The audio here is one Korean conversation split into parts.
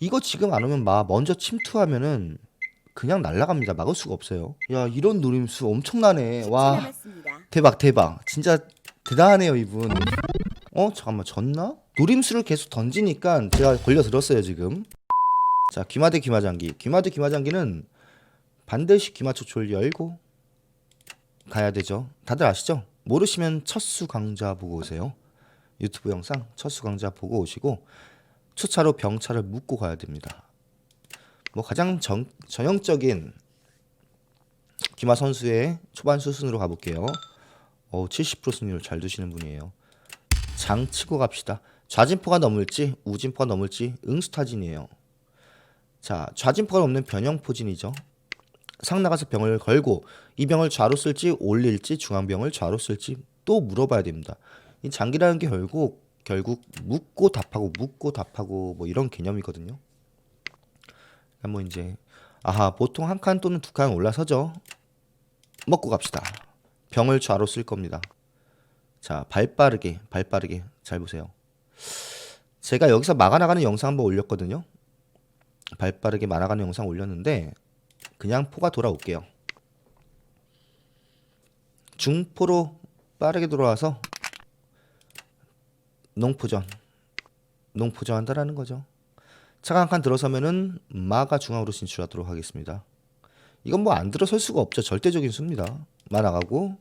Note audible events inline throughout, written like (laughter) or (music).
이거 지금 안 오면 막 먼저 침투하면은 그냥 날아갑니다. 막을 수가 없어요. 야 이런 노림수 엄청나네. 10초 와. 대박 대박. 진짜 대단하네요 이분. 어 잠깐만 졌나? 노림수를 계속 던지니까 제가 걸려 들었어요 지금. 자 귀마대 귀마장기. 귀마대 귀마장기는 반드시 귀마초초를 열고 가야 되죠. 다들 아시죠? 모르시면 첫수 강좌 보고 오세요. 유튜브 영상 첫수 강좌 보고 오시고 초차로 병차를 묶고 가야 됩니다. 뭐 가장 전, 전형적인 기마 선수의 초반 수순으로 가볼게요. 어, 70% 승률 잘 두시는 분이에요. 장 치고 갑시다. 좌진포가 넘을지 우진포가 넘을지 응수타진이에요. 자, 좌진포가 넘는 변형포진이죠. 상 나가서 병을 걸고 이 병을 좌로 쓸지 올릴지 중앙병을 좌로 쓸지 또 물어봐야 됩니다. 이 장기라는 게 결국 결국 묻고 답하고 묻고 답하고 뭐 이런 개념이거든요. 그러니까 뭐 이제 아하 보통 한 칸 또는 두 칸 올라서죠. 먹고 갑시다. 병을 좌로 쓸 겁니다. 자, 발 빠르게, 발 빠르게 잘 보세요. 제가 여기서 막아 나가는 영상 한번 올렸거든요. 발 빠르게 막아가는 영상 올렸는데 그냥 포가 돌아올게요. 중포로 빠르게 돌아와서 농포전, 농포전 한다라는 거죠. 차가 한 칸 들어서면은 마가 중앙으로 진출하도록 하겠습니다. 이건 뭐 안 들어설 수가 없죠. 절대적인 수입니다. 마 나가고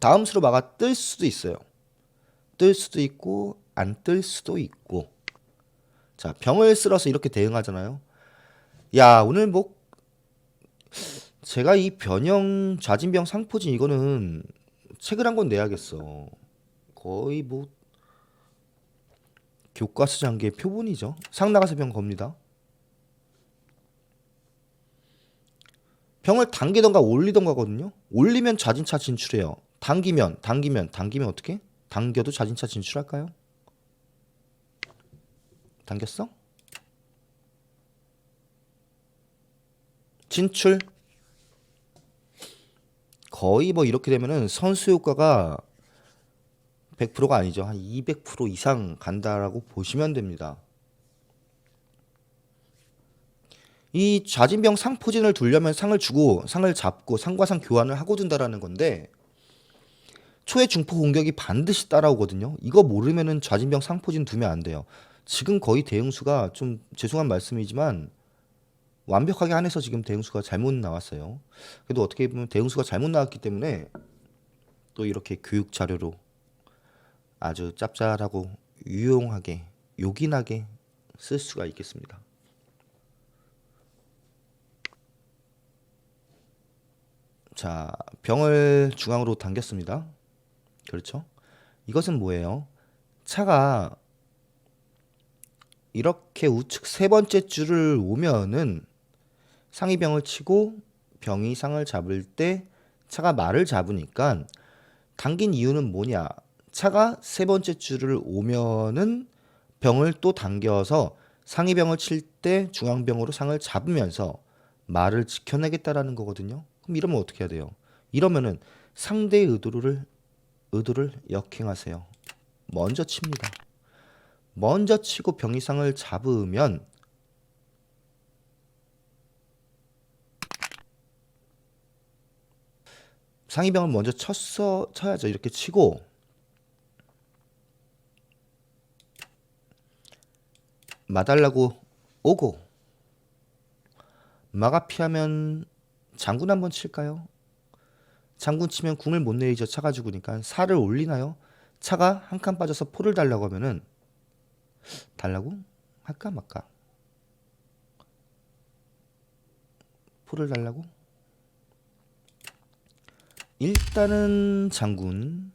다음 수로 마가 뜰 수도 있어요. 뜰 수도 있고 안 뜰 수도 있고 자 병을 쓸어서 이렇게 대응하잖아요. 야 오늘 뭐 제가 이 변형 좌진병 상포진 이거는 책을 한 권 내야겠어. 거의 뭐 교과서 장기의 표본이죠. 상 나가서 병 겁니다. 병을 당기던가 올리던가거든요. 올리면 자진차 진출해요. 당기면 당기면 당기면 어떻게? 당겨도 자진차 진출할까요? 당겼어? 진출. 거의 뭐 이렇게 되면은 선수 효과가 100%가 아니죠. 한 200% 이상 간다라고 보시면 됩니다. 이 좌진병 상포진을 두려면 상을 주고 상을 잡고 상과 상 교환을 하고 둔다라는 건데 초의 중포 공격이 반드시 따라오거든요. 이거 모르면은 좌진병 상포진 두면 안 돼요. 지금 거의 대응수가 좀 죄송한 말씀이지만 완벽하게 안에서 지금 대응수가 잘못 나왔어요. 그래도 어떻게 보면 대응수가 잘못 나왔기 때문에 또 이렇게 교육 자료로 아주 짭짤하고 유용하게 요긴하게 쓸 수가 있겠습니다. 자, 병을 중앙으로 당겼습니다. 그렇죠? 이것은 뭐예요? 차가 이렇게 우측 세 번째 줄을 오면은 상이 병을 치고 병이 상을 잡을 때 차가 말을 잡으니까 당긴 이유는 뭐냐? 차가 세 번째 줄을 오면은 병을 또 당겨서 상이 병을 칠 때 중앙병으로 상을 잡으면서 말을 지켜내겠다라는 거거든요. 그럼 이러면 어떻게 해야 돼요? 이러면은 상대의 의도를 의도를 역행하세요. 먼저 칩니다. 먼저 치고 병이상을 잡으면 상이병을 먼저 쳤어 쳐야죠. 이렇게 치고 마달라고 오고 마가 피하면 장군 한번 칠까요? 장군 치면 궁을 못 내리죠. 차가 죽으니까 살을 올리나요? 차가 한 칸 빠져서 포를 달라고 하면은 달라고 할까 말까? 포를 달라고? 일단은 장군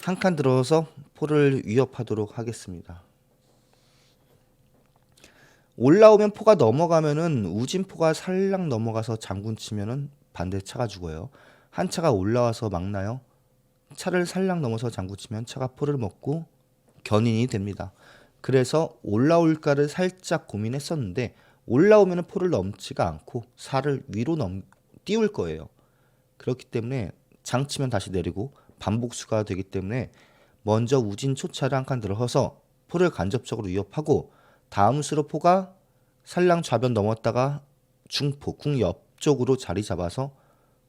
한 칸 들어서 포를 위협하도록 하겠습니다. 올라오면 포가 넘어가면은 우진포가 살랑 넘어가서 장군 치면은 반대 차가 죽어요. 한 차가 올라와서 막나요? 차를 살랑 넘어서 장군 치면 차가 포를 먹고 견인이 됩니다. 그래서 올라올까를 살짝 고민했었는데 올라오면은 포를 넘지가 않고 살을 위로 넘 띄울 거예요. 그렇기 때문에 장치면 다시 내리고 반복수가 되기 때문에 먼저 우진 초차를 한 칸 들어서서 포를 간접적으로 위협하고 다음 수로 포가 살랑 좌변 넘었다가 중포 궁 옆쪽으로 자리 잡아서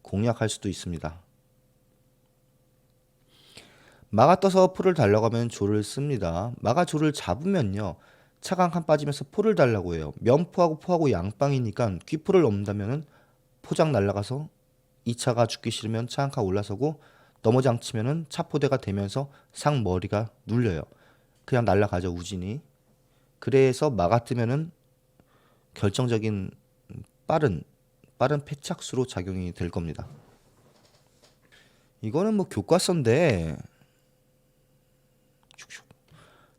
공략할 수도 있습니다. 마가 떠서 포를 달라고 하면 조를 씁니다. 마가 조를 잡으면요. 차가 한칸 빠지면서 포를 달라고 해요. 면포하고 포하고 양방이니까 귀포를 넘는다면은 포장 날라가서 이 차가 죽기 싫으면 차 한 칸 올라서고 넘어장 치면은 차포대가 되면서 상 머리가 눌려요. 그냥 날라가죠 우진이. 그래서 마가 뜨면은 결정적인 빠른 빠른 패착수로 작용이 될 겁니다. 이거는 뭐 교과서인데.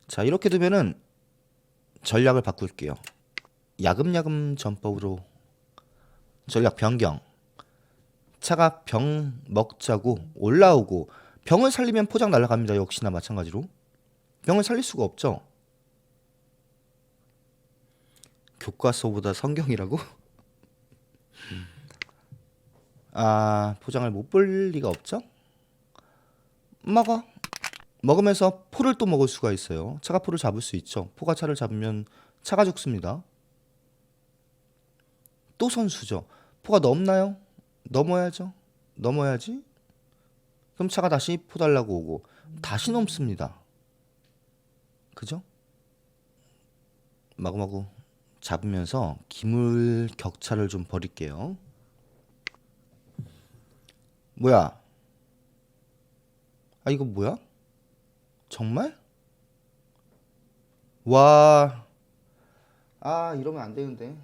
자 이렇게 되면은 전략을 바꿀게요. 야금야금 전법으로 전략 변경. 차가 병 먹자고 올라오고 병을 살리면 포장 날아갑니다. 역시나 마찬가지로 병을 살릴 수가 없죠. 교과서보다 성경이라고? (laughs) 아 포장을 못 볼 리가 없죠. 먹어. 먹으면서 포를 또 먹을 수가 있어요. 차가 포를 잡을 수 있죠. 포가 차를 잡으면 차가 죽습니다. 또 선수죠. 포가 넘나요? 넘어야죠. 넘어야지. 그럼 차가 다시 포 달라고 오고 다시 넘습니다. 그죠? 마구마구 잡으면서 기물 격차를 좀 버릴게요. 뭐야? 아 이거 뭐야? 정말? 와. 아, 이러면 안 되는데.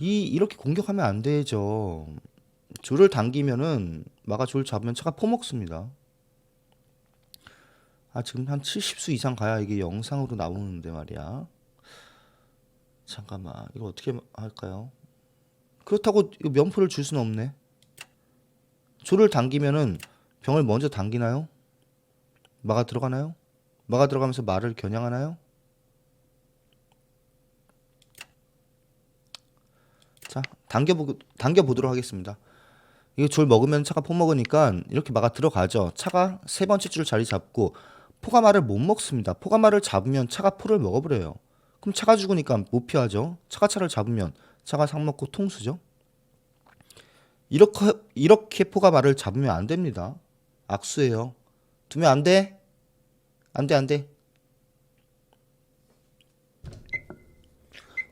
이 이렇게 공격하면 안 되죠. 줄을 당기면은 마가 줄 잡으면 차가 퍼먹습니다. 아, 지금 한 70수 이상 가야 이게 영상으로 나오는데 말이야. 잠깐만. 이거 어떻게 할까요? 그렇다고 이거 면포를 줄 수는 없네. 줄을 당기면은 병을 먼저 당기나요? 마가 들어가나요? 마가 들어가면서 말을 겨냥하나요? 자, 당겨보, 당겨보도록 하겠습니다. 이거 줄 먹으면 차가 포 먹으니까 이렇게 마가 들어가죠. 차가 세 번째 줄 자리 잡고 포가 말을 못 먹습니다. 포가 말을 잡으면 차가 포를 먹어버려요. 그럼 차가 죽으니까 못 피하죠. 차가 차를 잡으면 차가 상 먹고 통수죠. 이렇게 이렇게 포가 말을 잡으면 안 됩니다. 악수예요. 두면 안 돼. 안 돼, 안 돼.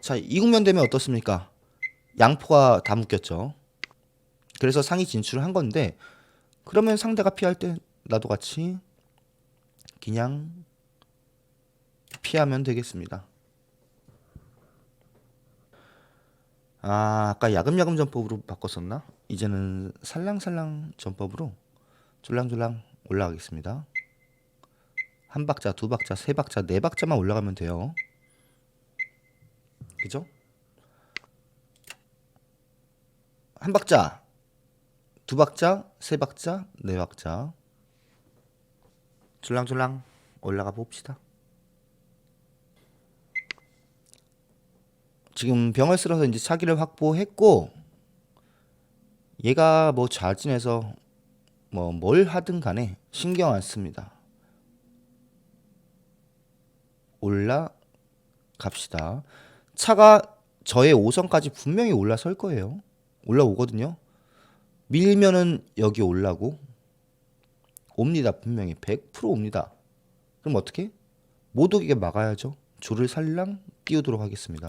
자, 이 국면 되면 어떻습니까? 양포가 다 묶였죠. 그래서 상위 진출을 한 건데, 그러면 상대가 피할 때 나도 같이 그냥 피하면 되겠습니다. 아, 아까 야금야금 전법으로 바꿨었나? 이제는 살랑살랑 전법으로 졸랑졸랑 올라가겠습니다. 한 박자, 두 박자, 세 박자, 네 박자만 올라가면 돼요. 그죠? 한 박자, 두 박자, 세 박자, 네 박자. 졸랑졸랑 올라가 봅시다. 지금 병을 쓸어서 이제 차기를 확보했고 얘가 뭐 좌진해서 뭐 뭘 하든 간에 신경 안 씁니다. 올라갑시다. 차가 저의 5선까지 분명히 올라설 거예요. 올라오거든요. 밀면은 여기 올라고 옵니다. 분명히 100% 옵니다. 그럼 어떻게? 못 오게 막아야죠. 조를 살랑 띄우도록 하겠습니다.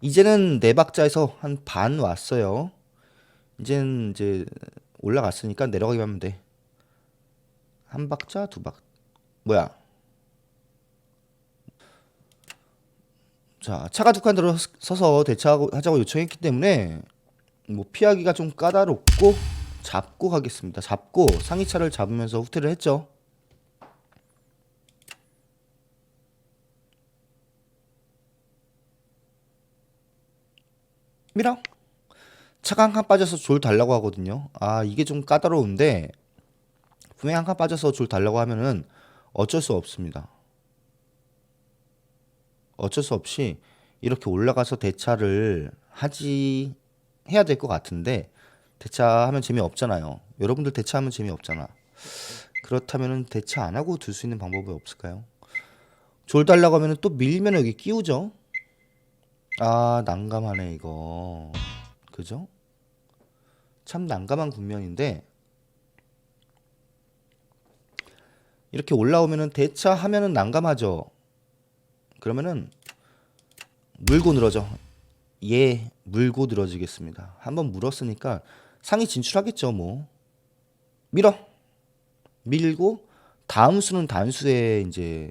이제는 네 박자에서 한 반 왔어요. 이제는 이제 올라갔으니까 내려가기만 하면 돼. 한 박자, 두 박. 뭐야? 자, 차가 두 칸 들어서서 대처하자고 요청했기 때문에 뭐 피하기가 좀 까다롭고 잡고 가겠습니다. 잡고 상위차를 잡으면서 후퇴를 했죠. 밀어. 차가 한 칸 빠져서 졸 달라고 하거든요. 아, 이게 좀 까다로운데 분명히 한칸 빠져서 졸 달라고 하면은 어쩔 수 없습니다. 어쩔 수 없이 이렇게 올라가서 대차를 하지 해야 될 것 같은데 대차하면 재미없잖아요. 여러분들 대차하면 재미없잖아. 그렇다면은 대차 안 하고 둘 수 있는 방법이 없을까요? 졸 달라고 하면은 또 밀면 여기 끼우죠. 아 난감하네 이거. 그죠? 참 난감한 국면인데 이렇게 올라오면은 대차 하면은 난감하죠. 그러면은 물고 늘어져. 예, 물고 늘어지겠습니다. 한번 물었으니까 상위 진출하겠죠, 뭐. 밀어. 밀고 다음 수는 단수에 이제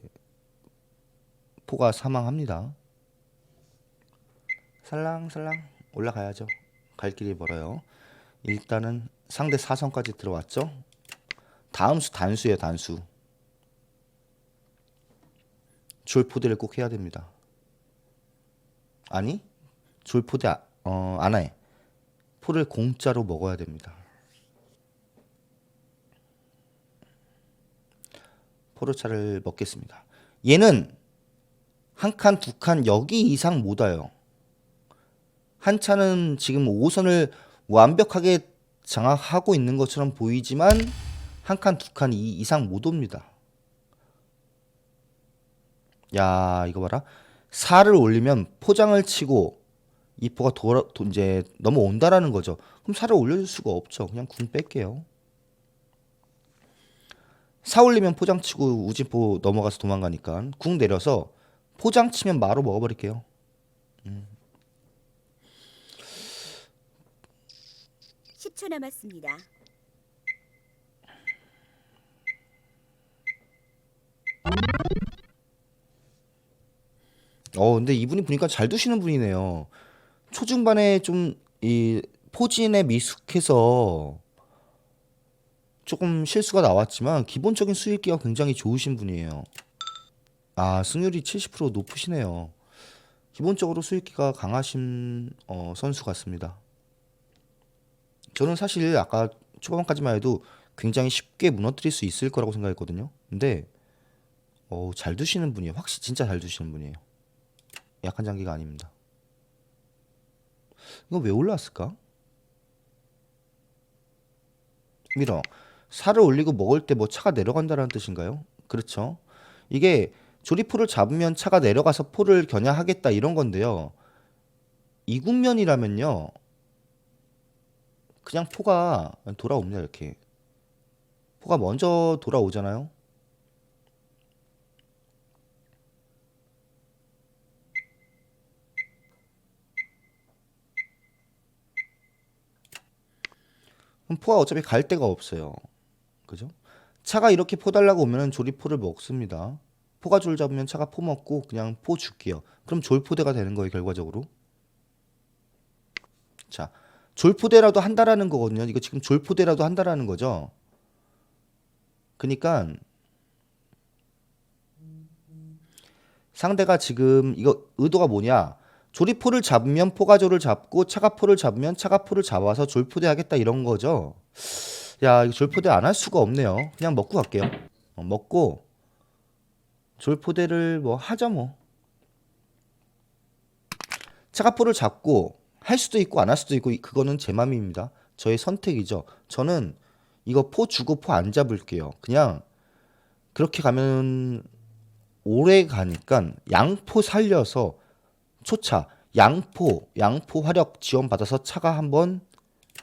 포가 사망합니다. 살랑살랑 올라가야죠. 갈 길이 멀어요. 일단은 상대 사선까지 들어왔죠. 다음 수 단수예요, 단수. 졸포대를 꼭 해야 됩니다. 아니, 졸포대 아- 어, 안 해. 포를 공짜로 먹어야 됩니다. 포르차를 먹겠습니다. 얘는 한 칸, 두 칸 여기 이상 못 와요. 한 차는 지금 5선을 완벽하게 장악하고 있는 것처럼 보이지만 한 칸, 두 칸 이상 못 옵니다. 야, 이거 봐라. 4를 올리면 포장을 치고 이 포가 돌아, 도- 이제 넘어온다라는 거죠. 그럼 4를 올려줄 수가 없죠. 그냥 궁 뺄게요. 4 올리면 포장 치고 우진포 넘어가서 도망가니까 궁 내려서 포장 치면 마로 먹어버릴게요. 음. 10초 남았습니다. 어, 근데 이분이 보니까 잘 두시는 분이네요. 초중반에 좀 이 포진에 미숙해서 조금 실수가 나왔지만 기본적인 수익기가 굉장히 좋으신 분이에요. 아, 승률이 70% 높으시네요. 기본적으로 수익기가 강하신 어, 선수 같습니다. 저는 사실 아까 초반까지만 해도 굉장히 쉽게 무너뜨릴 수 있을 거라고 생각했거든요. 근데 어, 잘 두시는 분이에요. 확실히 진짜 잘 두시는 분이에요. 약한 장기가 아닙니다. 이거 왜 올라왔을까? 밀어. 살을 올리고 먹을 때 뭐 차가 내려간다는 뜻인가요? 그렇죠. 이게 조리포를 잡으면 차가 내려가서 포를 겨냥하겠다 이런 건데요. 이 국면이라면요. 그냥 포가 돌아옵니다 이렇게. 포가 먼저 돌아오잖아요. 그럼 포가 어차피 갈 데가 없어요. 그죠? 차가 이렇게 포 달라고 오면은 조리포를 먹습니다. 포가 졸 잡으면 차가 포 먹고 그냥 포 줄게요. 그럼 졸포대가 되는 거예요, 결과적으로. 자, 졸포대라도 한다라는 거거든요. 이거 지금 졸포대라도 한다라는 거죠. 그니까 상대가 지금 이거 의도가 뭐냐? 조리포를 잡으면 포가조를 잡고 차가포를 잡으면 차가포를 잡아서 졸포대 하겠다 이런 거죠. 야, 이거 졸포대 안 할 수가 없네요. 그냥 먹고 갈게요. 어, 먹고 졸포대를 뭐 하자 뭐. 차가포를 잡고 할 수도 있고 안 할 수도 있고 이- 그거는 제 맘입니다. 저의 선택이죠. 저는 이거 포 주고 포 안 잡을게요. 그냥 그렇게 가면 오래 가니까 양포 살려서 초차 양포 양포 화력 지원 받아서 차가 한번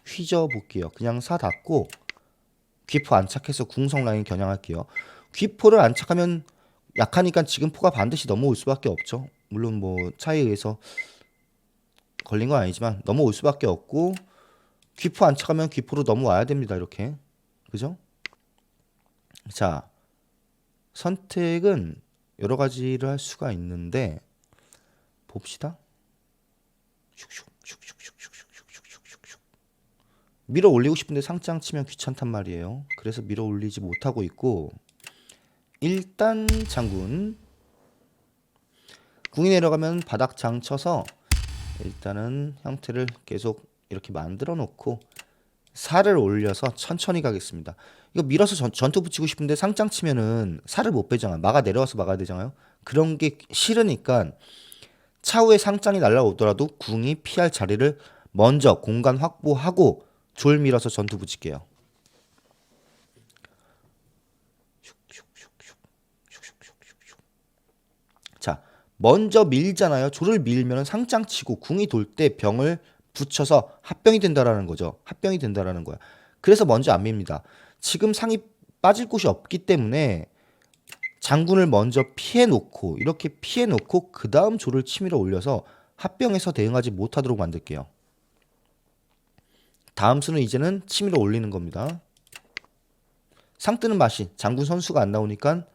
휘저 볼게요. 그냥 사 닫고 귀포 안착해서 궁성 라인 겨냥할게요. 귀포를 안착하면 약하니까 지금 포가 반드시 넘어올 수밖에 없죠. 물론 뭐 차에 의해서 걸린 건 아니지만 넘어올 수밖에 없고 귀포 안착하면 귀포로 넘어와야 됩니다. 이렇게 그죠? 자 선택은 여러 가지를 할 수가 있는데 봅시다. 슉슉 슉슉슉슉슉슉슉슉슉 밀어 올리고 싶은데 상장 치면 귀찮단 말이에요. 그래서 밀어 올리지 못하고 있고 일단 장군 궁이 내려가면 바닥 장 쳐서 일단은 형태를 계속 이렇게 만들어 놓고 살을 올려서 천천히 가겠습니다. 이거 밀어서 전, 전투 붙이고 싶은데 상장 치면은 살을 못 빼잖아. 막아 내려와서 막아야 되잖아요. 그런 게 싫으니까 차후에 상장이 날라오더라도 궁이 피할 자리를 먼저 공간 확보하고 졸 밀어서 전투 붙일게요. 자, 먼저 밀잖아요. 졸을 밀면 상장 치고 궁이 돌 때 병을 붙여서 합병이 된다라는 거죠. 합병이 된다라는 거야. 그래서 먼저 안 밉니다. 지금 상이 빠질 곳이 없기 때문에 장군을 먼저 피해 놓고 이렇게 피해 놓고 그 다음 조를 치밀어 올려서 합병해서 대응하지 못하도록 만들게요. 다음 수는 이제는 치밀어 올리는 겁니다. 상 뜨는 맛이 장군 선수가 안 나오니까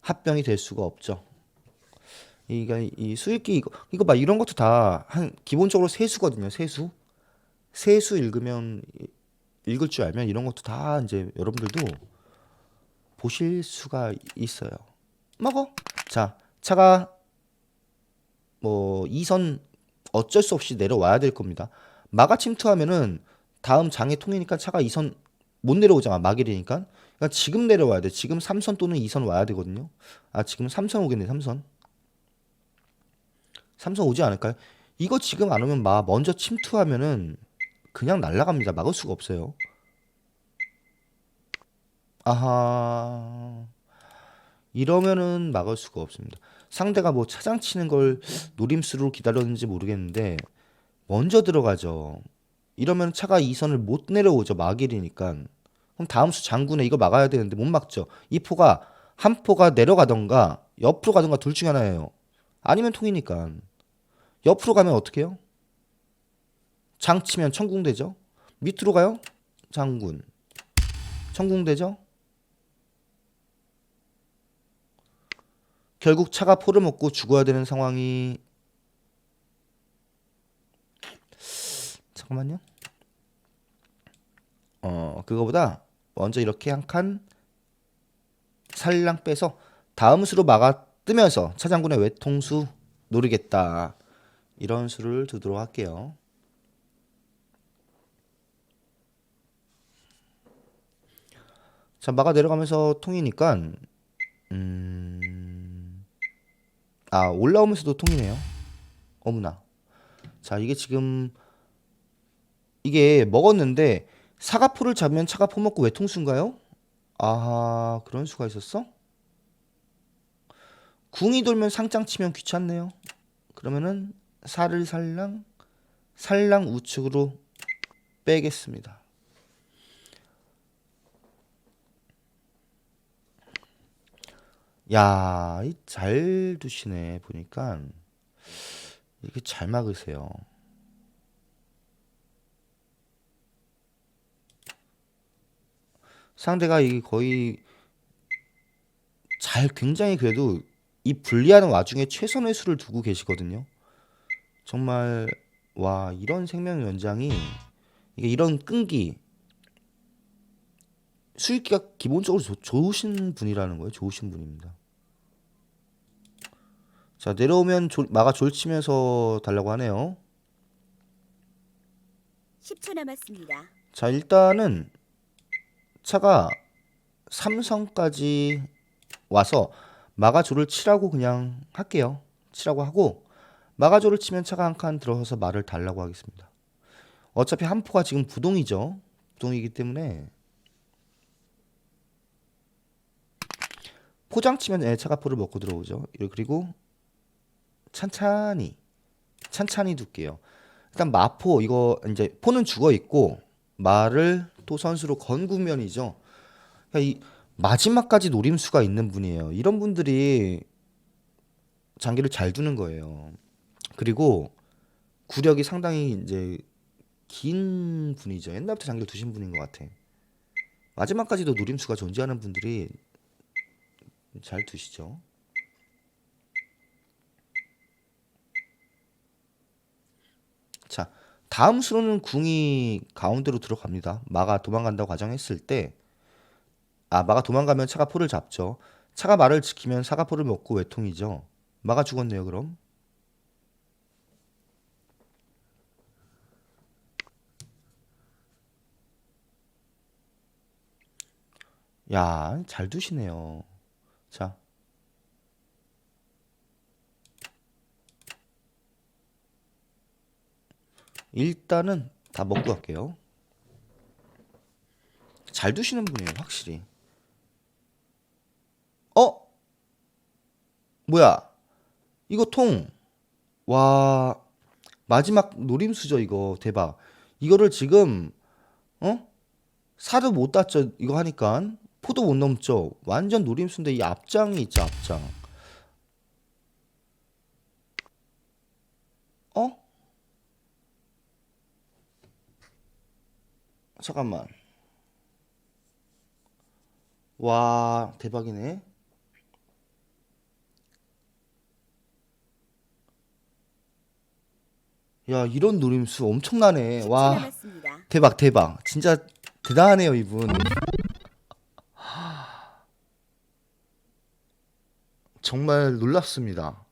합병이 될 수가 없죠. 이가 이 수익기 이거 이거 봐 이런 것도 다 한 기본적으로 세수거든요. 세수 세수 읽으면 읽을 줄 알면 이런 것도 다 이제 여러분들도 보실 수가 있어요. 먹어. 자, 차가 뭐 2선 어쩔 수 없이 내려와야 될 겁니다. 마가 침투하면은 다음 장애 통이니까 차가 2선 못 내려오잖아. 막일이니까. 그러니까 지금 내려와야 돼. 지금 3선 또는 2선 와야 되거든요. 아, 지금 3선 오겠네. 3선. 3선 오지 않을까요? 이거 지금 안 오면 마 먼저 침투하면은 그냥 날아갑니다. 막을 수가 없어요. 아하. 이러면은 막을 수가 없습니다. 상대가 뭐 차장 치는 걸 노림수로 기다렸는지 모르겠는데 먼저 들어가죠. 이러면 차가 2선을 못 내려오죠. 막일이니까. 그럼 다음 수 장군에 이거 막아야 되는데 못 막죠. 이 포가 한 포가 내려가던가 옆으로 가던가 둘 중에 하나예요. 아니면 통이니까. 옆으로 가면 어떻게 해요? 장 치면 천궁되죠. 밑으로 가요? 장군. 천궁되죠. 결국 차가 포를 먹고 죽어야 되는 상황이 잠깐만요. 어 그거보다 먼저 이렇게 한 칸 살랑 빼서 다음 수로 막아 뜨면서 차장군의 외통수 노리겠다 이런 수를 두도록 할게요. 자 막아 내려가면서 통이니까 음... 아 올라오면서도 통이네요. 어머나. 자 이게 지금 이게 먹었는데 사과포를 잡으면 차가 포먹고 외통수인가요? 아 그런 수가 있었어? 궁이 돌면 상장 치면 귀찮네요. 그러면은 살을 살랑 살랑 우측으로 빼겠습니다. 야, 이 잘 두시네 보니까 이렇게 잘 막으세요. 상대가 이게 거의 잘 굉장히 그래도 이 분리하는 와중에 최선의 수를 두고 계시거든요. 정말 와 이런 생명 연장이 이게 이런 끈기 수익기가 기본적으로 좋- 좋으신 분이라는 거예요. 좋으신 분입니다. 자 내려오면 졸- 마가 졸치면서 달라고 하네요. 10초 남았습니다. 자 일단은 차가 삼성까지 와서 마가조를 치라고 그냥 할게요. 치라고 하고 마가조를 치면 차가 한 칸 들어서서 말을 달라고 하겠습니다. 어차피 한 포가 지금 부동이죠. 부동이기 때문에 포장 치면 예, 차가 포를 먹고 들어오죠. 그리고 찬찬히 찬찬히 둘게요. 일단 마포 이거 이제 포는 죽어 있고 말을 또 선수로 건 국면이죠. 그러니까 이 마지막까지 노림수가 있는 분이에요. 이런 분들이 장기를 잘 두는 거예요. 그리고 구력이 상당히 이제 긴 분이죠. 옛날부터 장기를 두신 분인 것 같아. 마지막까지도 노림수가 존재하는 분들이 잘 두시죠. 자, 다음 수로는 궁이 가운데로 들어갑니다. 마가 도망간다고 가정했을 때, 아, 마가 도망가면 차가 포를 잡죠. 차가 말을 지키면 사가 포를 먹고 외통이죠. 마가 죽었네요, 그럼. 야, 잘 두시네요. 자. 일단은 다 먹고 갈게요. 잘 두시는 분이에요, 확실히. 어? 뭐야? 이거 통. 와, 마지막 노림수죠, 이거. 대박. 이거를 지금, 어? 사도 못 땄죠, 이거 하니까. 포도 못 넘죠. 완전 노림수인데 이 앞장이 있죠, 앞장. 어? 잠깐만. 와, 대박이네. 야, 이런 노림수 엄청나네. 10초 와, 남았습니다. 대박, 대박. 진짜 대단하네요, 이분. 정말 놀랍습니다.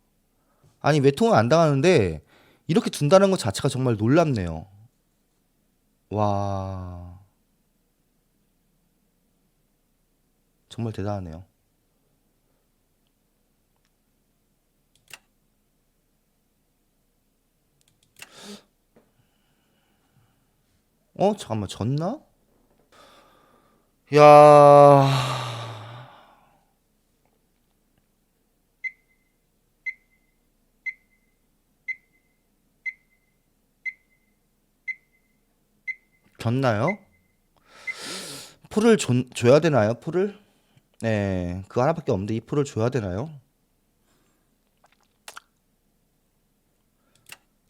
아니, 외통은 안 당하는데 이렇게 둔다는 것 자체가 정말 놀랍네요. 와. 정말 대단하네요. 어, 잠깐만, 졌나? 야. 졌나요? 풀을 줘, 줘야 되나요? 풀을? 네, 그 하나밖에 없는데 이 풀을 줘야 되나요?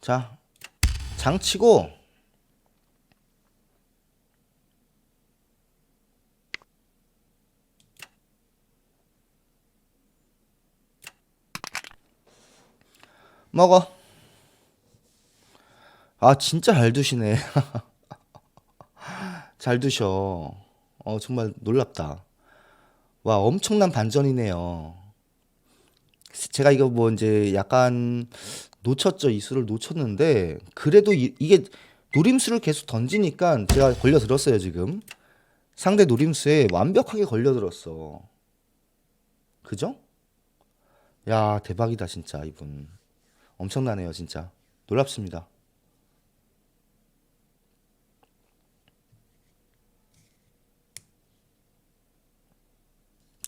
자, 장치고 먹어. 아, 진짜 잘 두시네. (laughs) 잘 두셔. 어, 정말 놀랍다. 와, 엄청난 반전이네요. 제가 이거 뭐 이제 약간 놓쳤죠. 이 수를 놓쳤는데, 그래도 이, 이게 노림수를 계속 던지니까 제가 걸려들었어요, 지금. 상대 노림수에 완벽하게 걸려들었어. 그죠? 야, 대박이다, 진짜, 이분. 엄청나네요, 진짜. 놀랍습니다.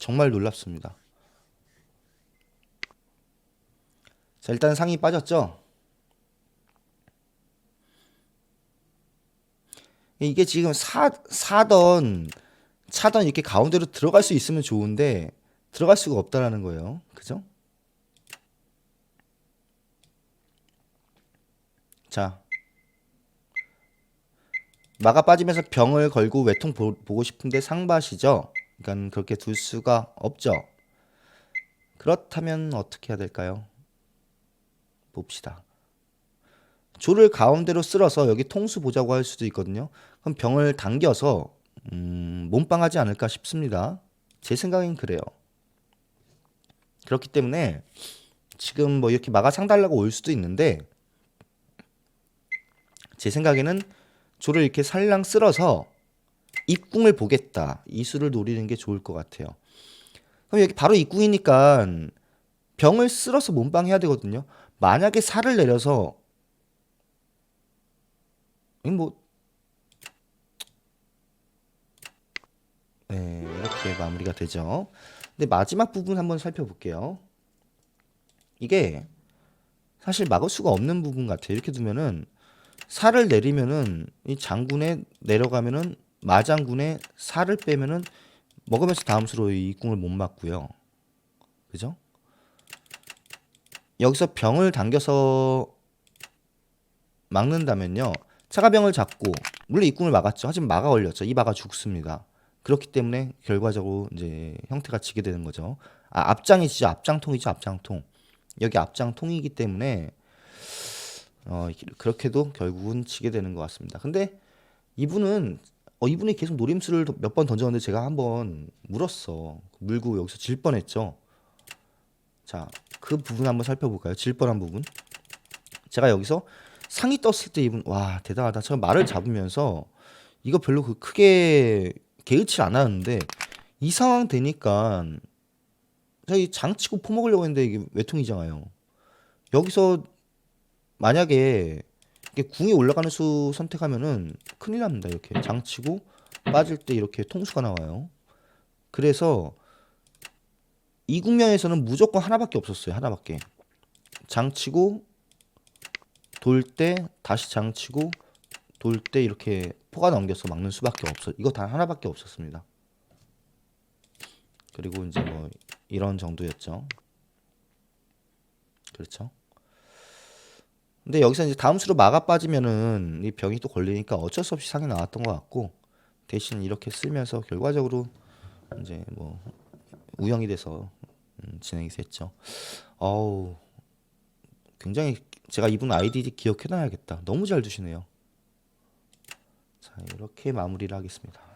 정말 놀랍습니다. 자, 일단 상이 빠졌죠? 이게 지금 사, 사던, 차던 이렇게 가운데로 들어갈 수 있으면 좋은데, 들어갈 수가 없다라는 거예요. 그죠? 자. 마가 빠지면서 병을 걸고 외통 보, 보고 싶은데 상밭이죠? 그러니까 그렇게 둘 수가 없죠. 그렇다면 어떻게 해야 될까요? 봅시다. 조를 가운데로 쓸어서 여기 통수 보자고 할 수도 있거든요. 그럼 병을 당겨서 음, 몸빵하지 않을까 싶습니다. 제 생각엔 그래요. 그렇기 때문에 지금 뭐 이렇게 마가 상달라고 올 수도 있는데 제 생각에는 조를 이렇게 살랑 쓸어서 입궁을 보겠다. 이 수를 노리는 게 좋을 것 같아요. 그럼 여기 바로 입궁이니까 병을 쓸어서 몸빵해야 되거든요. 만약에 살을 내려서 이뭐 네, 이렇게 마무리가 되죠. 근데 마지막 부분 한번 살펴볼게요. 이게 사실 막을 수가 없는 부분 같아요. 이렇게 두면은 살을 내리면은 이 장군에 내려가면은 마장군에 살을 빼면은 먹으면서 다음 수로 이 궁을 못 맞고요. 그죠? 여기서 병을 당겨서 막는다면요. 차가병을 잡고 물론 이 궁을 막았죠. 하지만 막아 걸렸죠. 이 막아 죽습니다. 그렇기 때문에 결과적으로 이제 형태가 지게 되는 거죠. 아, 앞장이시죠. 앞장통이죠. 앞장통. 여기 앞장통이기 때문에 어, 그렇게도 결국은 지게 되는 것 같습니다. 근데 이분은 어, 이분이 계속 노림수를 몇 번 던졌는데 제가 한번 물었어. 물고 여기서 질 뻔했죠. 자, 그 부분 한번 살펴볼까요? 질 뻔한 부분. 제가 여기서 상이 떴을 때 이분 와 대단하다. 제가 말을 잡으면서 이거 별로 그 크게 개의치 않았는데 이 상황 되니까 저희 장치고 퍼먹으려고 했는데 이게 외통이잖아요. 여기서 만약에 이게 궁이 올라가는 수 선택하면은 큰일 납니다. 이렇게 장치고 빠질 때 이렇게 통수가 나와요. 그래서 이 국면에서는 무조건 하나밖에 없었어요. 하나밖에. 장치고 돌 때 다시 장치고 돌 때 이렇게 포가 넘겨서 막는 수밖에 없어. 이거 단 하나밖에 없었습니다. 그리고 이제 뭐 이런 정도였죠. 그렇죠. 근데 여기서 이제 다음 수로 막아 빠지면은 이 병이 또 걸리니까 어쩔 수 없이 상이 나왔던 것 같고 대신 이렇게 쓰면서 결과적으로 이제 뭐 우영이 돼서 음, 진행이 됐죠. 어우 굉장히 제가 이분 아이디 기억해놔야겠다. 너무 잘 두시네요. 자 이렇게 마무리를 하겠습니다.